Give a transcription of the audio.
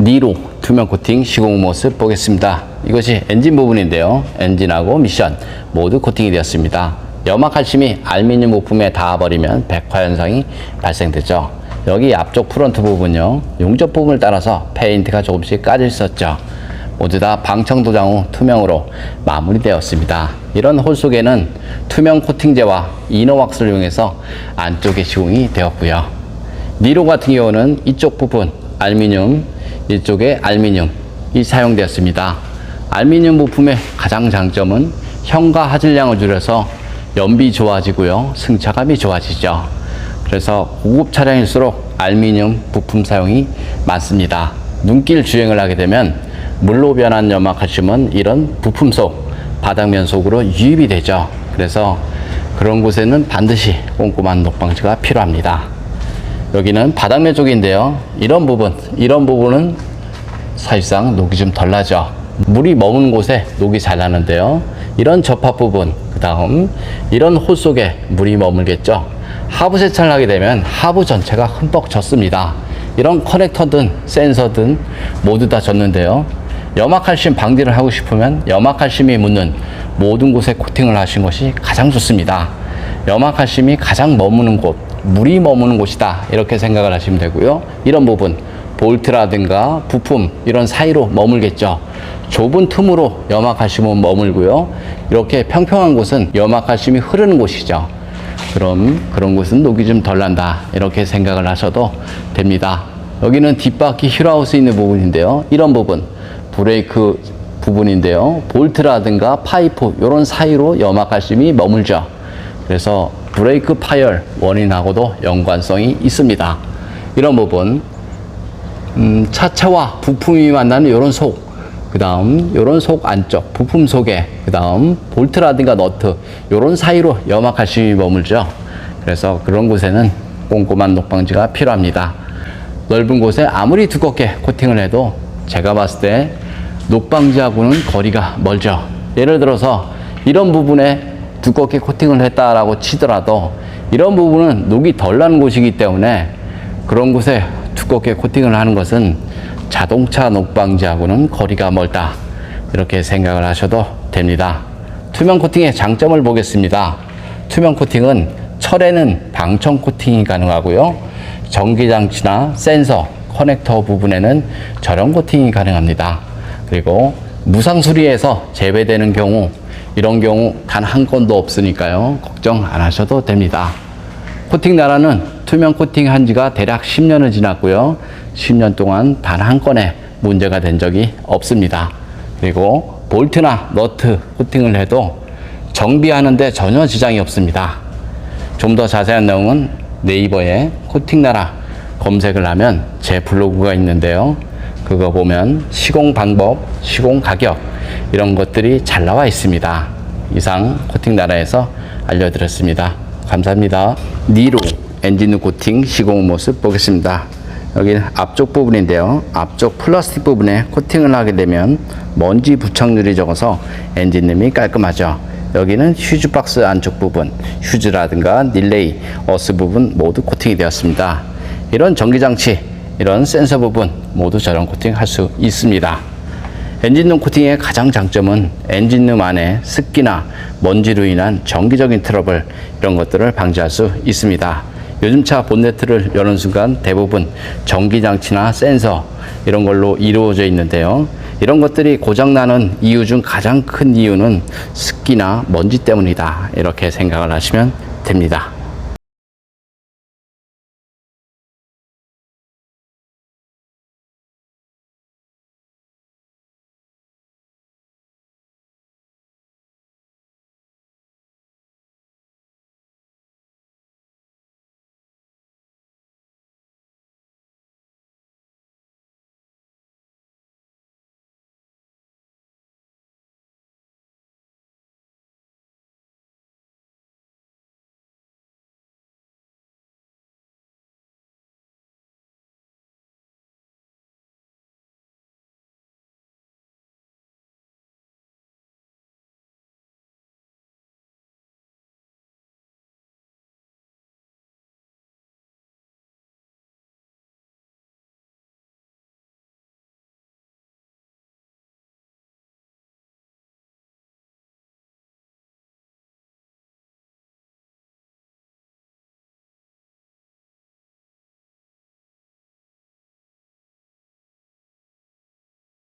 니로 투명 코팅 시공 모습 보겠습니다. 이것이 엔진 부분인데요. 엔진하고 미션 모두 코팅이 되었습니다. 염화 칼슘이 알루미늄 부품에 닿아버리면 백화 현상이 발생되죠. 여기 앞쪽 프론트 부분요. 용접 부분을 따라서 페인트가 조금씩 까져 있었죠. 모두 다 방청 도장 후 투명으로 마무리되었습니다. 이런 홀 속에는 투명 코팅제와 이너왁스를 이용해서 안쪽에 시공이 되었고요. 니로 같은 경우는 이쪽 부분 알루미늄, 이쪽에 알루미늄이 사용되었습니다. 알루미늄 부품의 가장 장점은 현과 하질량을 줄여서 연비 좋아지고요. 승차감이 좋아지죠. 그래서 고급 차량일수록 알루미늄 부품 사용이 많습니다. 눈길 주행을 하게 되면 물로 변한 염화 칼슘은 이런 부품 속 바닥면 속으로 유입이 되죠. 그래서 그런 곳에는 반드시 꼼꼼한 녹방지가 필요합니다. 여기는 바닥면 쪽인데요. 이런 부분, 이런 부분은 사실상 녹이 좀 덜 나죠. 물이 머무는 곳에 녹이 잘 나는데요. 이런 접합 부분, 그 다음 이런 홀 속에 물이 머물겠죠. 하부 세차를 하게 되면 하부 전체가 흠뻑 젖습니다. 이런 커넥터든 센서든 모두 다 젖는데요. 염화칼슘 방지를 하고 싶으면 염화칼슘이 묻는 모든 곳에 코팅을 하신 것이 가장 좋습니다. 염화칼슘이 가장 머무는 곳, 물이 머무는 곳이다. 이렇게 생각을 하시면 되고요. 이런 부분, 볼트라든가 부품, 이런 사이로 머물겠죠. 좁은 틈으로 염화칼슘은 머물고요. 이렇게 평평한 곳은 염화칼슘이 흐르는 곳이죠. 그럼 그런 곳은 녹이 좀 덜 난다. 이렇게 생각을 하셔도 됩니다. 여기는 뒷바퀴 휠하우스 있는 부분인데요. 이런 부분, 브레이크 부분인데요. 볼트라든가 파이프, 이런 사이로 염화칼슘이 머물죠. 그래서 브레이크 파열 원인하고도 연관성이 있습니다. 이런 부분, 음, 차체와 부품이 만나는 이런 속, 그 다음 이런 속 안쪽, 부품 속에, 그 다음 볼트라든가 너트, 이런 사이로 염화칼슘이 머물죠. 그래서 그런 곳에는 꼼꼼한 녹방지가 필요합니다. 넓은 곳에 아무리 두껍게 코팅을 해도 제가 봤을 때 녹방지하고는 거리가 멀죠. 예를 들어서 이런 부분에 두껍게 코팅을 했다라고 치더라도 이런 부분은 녹이 덜 나는 곳이기 때문에 그런 곳에 두껍게 코팅을 하는 것은 자동차 녹방지하고는 거리가 멀다. 이렇게 생각을 하셔도 됩니다. 투명 코팅의 장점을 보겠습니다. 투명 코팅은 철에는 방청 코팅이 가능하고요. 전기장치나 센서, 커넥터 부분에는 저렴 코팅이 가능합니다. 그리고 무상 수리에서 재배되는 경우 이런 경우 단 한 건도 없으니까요. 걱정 안 하셔도 됩니다. 코팅 나라는 투명 코팅 한 지가 대략 10년을 지났고요. 10년 동안 단 한 건의 문제가 된 적이 없습니다. 그리고 볼트나 너트 코팅을 해도 정비하는데 전혀 지장이 없습니다. 좀 더 자세한 내용은 네이버에 코팅 나라 검색을 하면 제 블로그가 있는데요. 그거 보면 시공 방법, 시공 가격 이런 것들이 잘 나와 있습니다. 이상 코팅 나라에서 알려드렸습니다. 감사합니다. 니로 엔진 코팅 시공 모습 보겠습니다. 여기는 앞쪽 부분인데요. 앞쪽 플라스틱 부분에 코팅을 하게 되면 먼지 부착률이 적어서 엔진음이 깔끔하죠. 여기는 휴즈 박스 안쪽 부분, 휴즈라든가 릴레이, 어스 부분 모두 코팅이 되었습니다. 이런 전기장치, 이런 센서 부분 모두 저런 코팅 할 수 있습니다. 엔진룸 코팅의 가장 장점은 엔진룸 안에 습기나 먼지로 인한 정기적인 트러블 이런 것들을 방지할 수 있습니다. 요즘 차 본네트를 여는 순간 대부분 전기장치나 센서 이런 걸로 이루어져 있는데요. 이런 것들이 고장나는 이유 중 가장 큰 이유는 습기나 먼지 때문이다. 이렇게 생각을 하시면 됩니다.